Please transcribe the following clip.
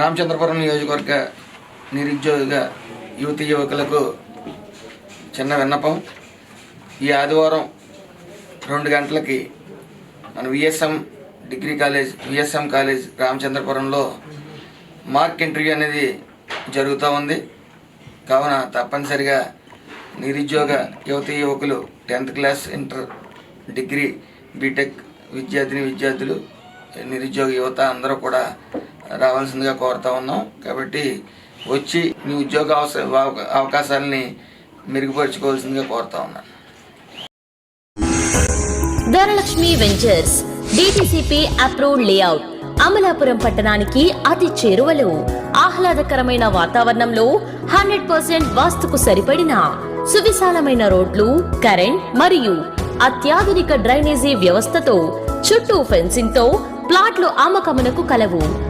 రామచంద్రపురం నియోజకవర్గ నిరుద్యోగ యువతి యువకులకు చిన్న విన్నపం. ఈ ఆదివారం రెండు గంటలకి మన VSM degree college VSM college రామచంద్రపురంలో mark interview అనేది జరుగుతూ ఉంది. కావున తప్పనిసరిగా నిరుద్యోగ యువతి యువకులు tenth class inter degree BTech విద్యార్థిని విద్యార్థులు నిరుద్యోగ యువత అందరూ కూడా రావాల్సిందిగా కోరుతా ఉన్నాం. కాబట్టి వచ్చి మీ ఉద్యోగ అవస అవకాశాలని మెరుగుపరుచుకోవాల్సిందిగా కోరుతా ఉన్నాను. Dhanalakshmi ventures DTCP approved layout Amalapuram పట్టణానికి అతి చేరువలో. ఆహ్లాదకరమైన వాతావరణంలో హండ్రెడ్ పర్సెంట్ వాస్తుకు సరిపడిన సువిశాలమైన రోడ్లు కరెంట్ మరియు అత్యాధునిక డ్రైనేజీ వ్యవస్థతో చుట్టూ ఫెన్సింగ్తో ప్లాట్లు అమ్మకమునకు కలవు.